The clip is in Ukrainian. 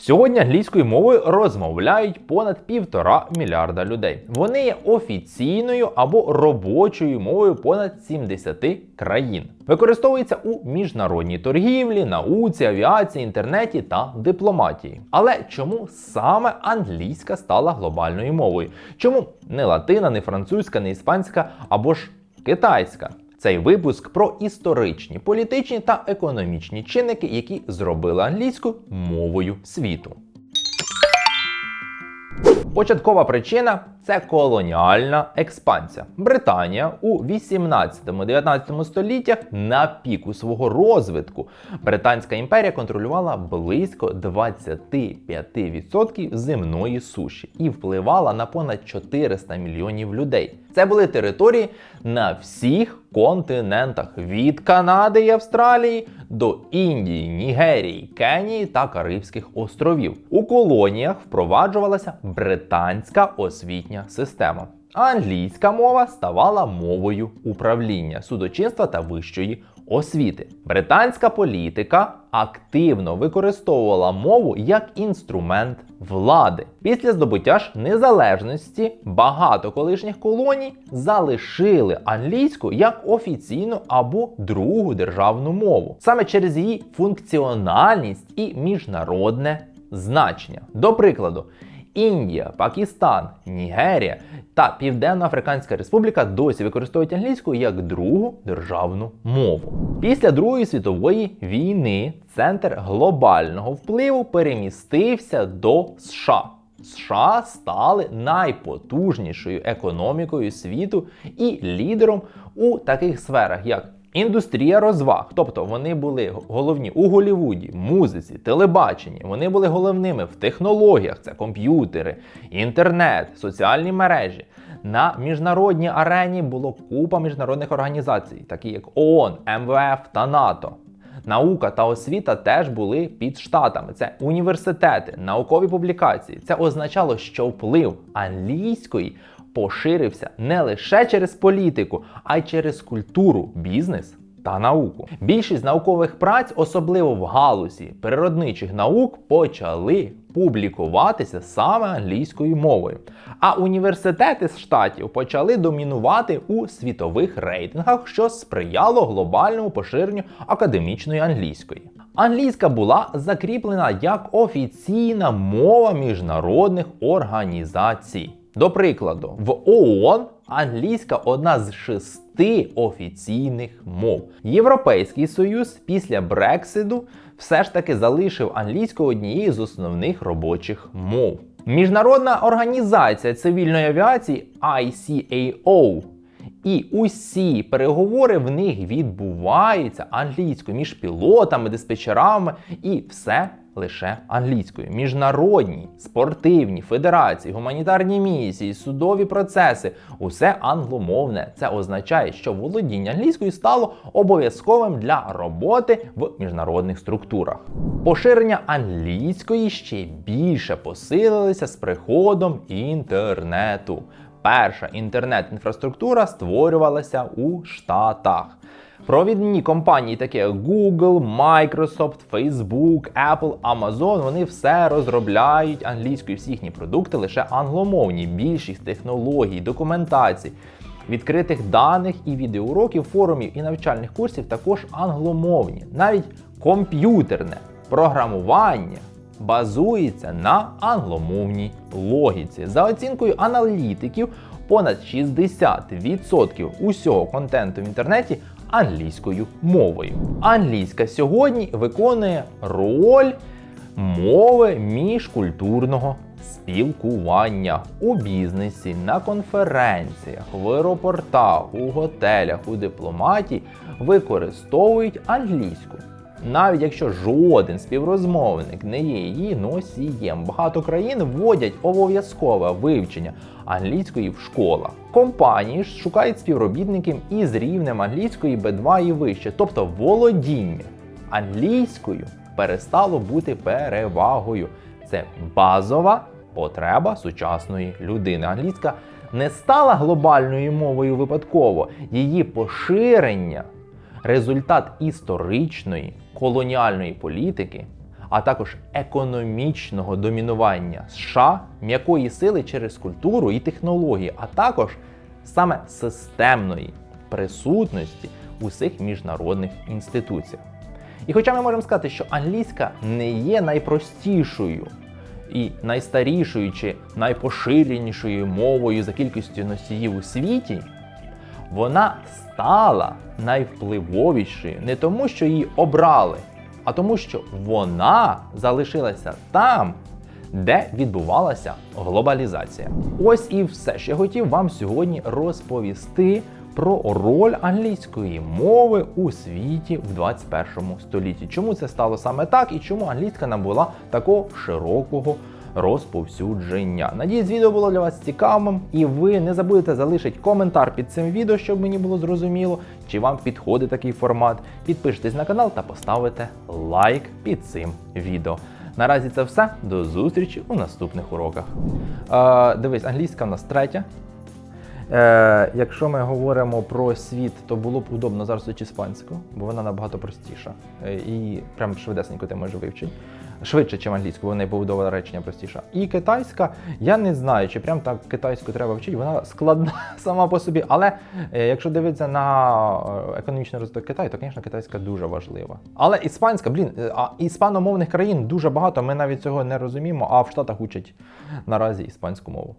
Сьогодні англійською мовою розмовляють понад півтора мільярда людей. Вони є офіційною або робочою мовою понад 70 країн. Використовується у міжнародній торгівлі, науці, авіації, інтернеті та дипломатії. Але чому саме англійська стала глобальною мовою? Чому не латина, не французька, не іспанська або ж китайська? Цей випуск про історичні, політичні та економічні чинники, які зробили англійську мовою світу. Початкова причина це колоніальна експансія. Британія у 18-19 століттях на піку свого розвитку. Британська імперія контролювала близько 25% земної суші і впливала на понад 400 мільйонів людей. Це були території на всіх континентах від Канади і Австралії до Індії, Нігерії, Кенії та Карибських островів. У колоніях впроваджувалася британська освітня система. А англійська мова ставала мовою управління, судочинства та вищої освіти. Британська політика активно використовувала мову як інструмент влади. Після здобуття ж незалежності багато колишніх колоній залишили англійську як офіційну або другу державну мову, саме через її функціональність і міжнародне значення. До прикладу. Індія, Пакистан, Нігерія та Південно-Африканська Республіка досі використовують англійську як другу державну мову. Після Другої світової війни центр глобального впливу перемістився до США. США стали найпотужнішою економікою світу і лідером у таких сферах, як Індустрія розваг, тобто вони були головні у Голлівуді, музиці, телебаченні. Вони були головними в технологіях, це комп'ютери, інтернет, соціальні мережі. На міжнародній арені було купа міжнародних організацій, такі як ООН, МВФ та НАТО. Наука та освіта теж були під штатами. Це університети, наукові публікації. Це означало, що вплив англійської поширився не лише через політику, а й через культуру, бізнес та науку. Більшість наукових праць, особливо в галузі природничих наук, почали публікуватися саме англійською мовою. А університети з штатів почали домінувати у світових рейтингах, що сприяло глобальному поширенню академічної англійської. Англійська була закріплена як офіційна мова міжнародних організацій. До прикладу, в ООН англійська одна з шести офіційних мов. Європейський союз після Брексиду все ж таки залишив англійську однією з основних робочих мов. Міжнародна організація цивільної авіації ICAO і усі переговори в них відбуваються англійською між пілотами, диспетчерами і все лише англійською. Міжнародні спортивні федерації, гуманітарні місії, судові процеси усе англомовне. Це означає, що володіння англійською стало обов'язковим для роботи в міжнародних структурах. Поширення англійської ще більше посилилося з приходом інтернету. Перша інтернет-інфраструктура створювалася у Штатах. Провідні компанії, такі як Google, Microsoft, Facebook, Apple, Amazon, вони все розробляють англійською. Всі їхні продукти лише англомовні. Більшість технологій, документацій, відкритих даних і відеоуроків, форумів і навчальних курсів також англомовні. Навіть комп'ютерне програмування базується на англомовній логіці. За оцінкою аналітиків, понад 60% усього контенту в інтернеті англійською мовою. Англійська сьогодні виконує роль мови міжкультурного спілкування у бізнесі, на конференціях, в аеропортах, у готелях, у дипломатії використовують англійську. Навіть якщо жоден співрозмовник не є її носієм, багато країн вводять обов'язкове вивчення англійської в школах. Компанії ж шукають співробітників із рівнем англійської B2 і вище, тобто володіння англійською перестало бути перевагою. Це базова потреба сучасної людини. Англійська не стала глобальною мовою випадково, її поширення результат історичної колоніальної політики, а також економічного домінування США, м'якої сили через культуру і технології, а також саме системної присутності у всіх міжнародних інституціях. І хоча ми можемо сказати, що англійська не є найпростішою і найстарішою чи найпоширенішою мовою за кількістю носіїв у світі, вона стала найвпливовішою не тому, що її обрали, а тому, що вона залишилася там, де відбувалася глобалізація. Ось і все, що я хотів вам сьогодні розповісти про роль англійської мови у світі в 21 столітті. Чому це стало саме так і чому англійська набула такого широкого розповсюдження. Надіюсь, відео було для вас цікавим, і ви не забудете залишити коментар під цим відео, щоб мені було зрозуміло, чи вам підходить такий формат. Підпишитесь на канал та поставите лайк під цим відео. Наразі це все. До зустрічі у наступних уроках. Е, дивись, англійська в нас третя. Е, якщо ми говоримо про світ, то було б удобно зараз вчити іспанську, бо вона набагато простіша. Е, і прям швидесенько ти можеш вивчити. Швидше, ніж англійську, вона і побудова речення простіша. І китайська, я не знаю, чи прям так китайську треба вчити, вона складна сама по собі. Але е, якщо дивитися на е, економічний розвиток Китаю, то, звісно, китайська дуже важлива. Але іспанська, блін, е, а іспаномовних країн дуже багато, ми навіть цього не розуміємо, а в Штатах учать наразі іспанську мову.